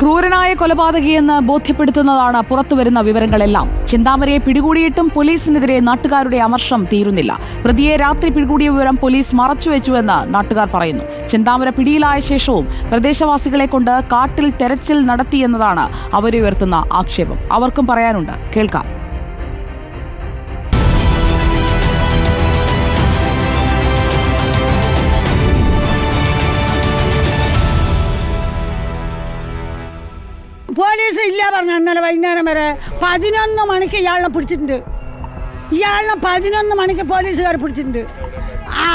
ക്രൂരനായ കൊലപാതകിയെന്ന് ബോധ്യപ്പെടുത്തുന്നതാണ് പുറത്തുവരുന്ന വിവരങ്ങളെല്ലാം. ചിന്താമരയെ പിടികൂടിയിട്ടും പോലീസിനെതിരെ നാട്ടുകാരുടെ അമർഷം തീരുന്നില്ല. പ്രതിയെ രാത്രി പിടികൂടിയ വിവരം പോലീസ് മറച്ചുവെച്ചുവെന്ന് നാട്ടുകാർ പറയുന്നു. ചിന്താമര പിടിയിലായ ശേഷവും പ്രദേശവാസികളെ കൊണ്ട് കാട്ടിൽ തെരച്ചിൽ നടത്തിയെന്നതാണ് അവരുയർത്തുന്ന ആക്ഷേപം. അവർക്കും പറയാനുണ്ട്. കേൾക്കാം. പോലീസ് ഇല്ല പറഞ്ഞു ഇന്നലെ വൈകുന്നേരം വരെ. പതിനൊന്ന് മണിക്ക് ഇയാളെ പിടിച്ചിട്ടുണ്ട്. ഇയാളെ പതിനൊന്ന് മണിക്ക് പോലീസുകാർ പിടിച്ചിട്ടുണ്ട്. ആ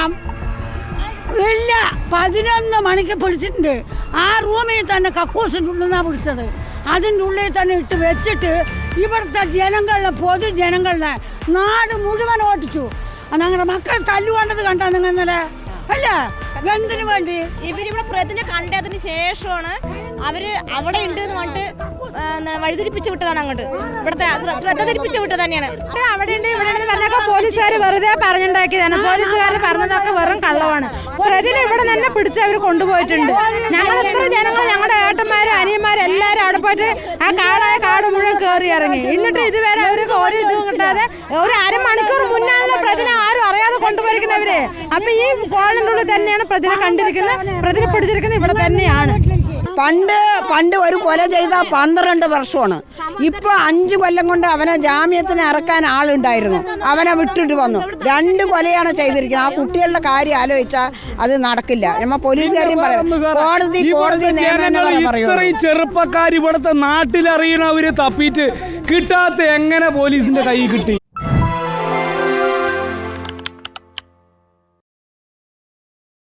ഇല്ല പതിനൊന്ന് മണിക്ക് പിടിച്ചിട്ടുണ്ട്. ആ റൂമിൽ തന്നെ കക്കൂസിന്റെ ഉള്ളിൽ നിന്നാണ് പിടിച്ചത്. അതിന്റെ ഉള്ളിൽ തന്നെ ഇട്ട് വെച്ചിട്ട് ഇവിടുത്തെ ജനങ്ങളെ പൊതുജനങ്ങളിലെ നാട് മുഴുവൻ ഓട്ടിച്ചു ഞങ്ങളുടെ മക്കൾ തല്ലുകൊണ്ടത് കണ്ടോ നിങ്ങൾ ഇന്നലെ? അല്ല എന്തിനു വേണ്ടി? ഇവരിവിടെ പ്രതിനെ കണ്ടതിന് ശേഷമാണ് അവർ അവിടെ ഉണ്ട് എന്ന് പറഞ്ഞിട്ട് വഴിതിരിപ്പിച്ചു വിട്ടതാണ് അങ്ങോട്ട്. ഇവിടുത്തെ ശ്ര- ശ്രദ്ധ തിരിപ്പിച്ചു വിട്ടത് തന്നെയാണ്. അവിടെ ഉണ്ട് ഇവിടെ പറഞ്ഞൊക്കെ പോലീസുകാർ വെറുതെ പറഞ്ഞുണ്ടാക്കിയതാണ് പോലീസുകാർ പറഞ്ഞതൊക്കെ വെറും കള്ളമാണ്. പ്രതിനെ ഇവിടെ തന്നെ പിടിച്ച് അവർ കൊണ്ടുപോയിട്ടുണ്ട്. ഞങ്ങൾ എത്ര ജനങ്ങൾ ഞങ്ങളുടെ ഏട്ടന്മാരും അനിയന്മാരും എല്ലാവരും അവിടെ പോയിട്ട് ആ കാടായ കാട് മുഴുവൻ കയറി ഇറങ്ങി. എന്നിട്ട് ഇതുവരെ അവർക്ക് ഒരു ഇതും കിട്ടാതെ ഒരു അരമണിക്കൂർ മുന്നാണല്ലോ അറിയാതെ അപ്പൊ ഈ കോളിന്റെ ഉള്ളിൽ തന്നെയാണ് പ്രതിനെ കണ്ടിരിക്കുന്നത്. പ്രതിനെ പിടിച്ചിരിക്കുന്നത് ഇവിടെ തന്നെയാണ്. പണ്ട് പണ്ട് ഒരു കൊല ചെയ്ത പന്ത്രണ്ട് വർഷമാണ്. ഇപ്പൊ അഞ്ചു കൊല്ലം കൊണ്ട് അവനെ ജാമ്യത്തിന് ഇറക്കാൻ ആളുണ്ടായിരുന്നു. അവനെ വിട്ടിട്ട് വന്നു. രണ്ട് കൊലയാണ് ചെയ്തിരിക്കുന്നത്. ആ കുട്ടികളുടെ കാര്യം ആലോചിച്ചാൽ അത് നടക്കില്ല. നമ്മ പോലീസുകാരെയും പറയാം കോടതി കോടതി ഇത്രയും ചെറുപ്പക്കാർ ഇവിടുത്തെ നാട്ടിലറിയണവര് തപ്പിട്ട് കിട്ടാത്ത എങ്ങനെ പോലീസിന്റെ കൈ കിട്ടി?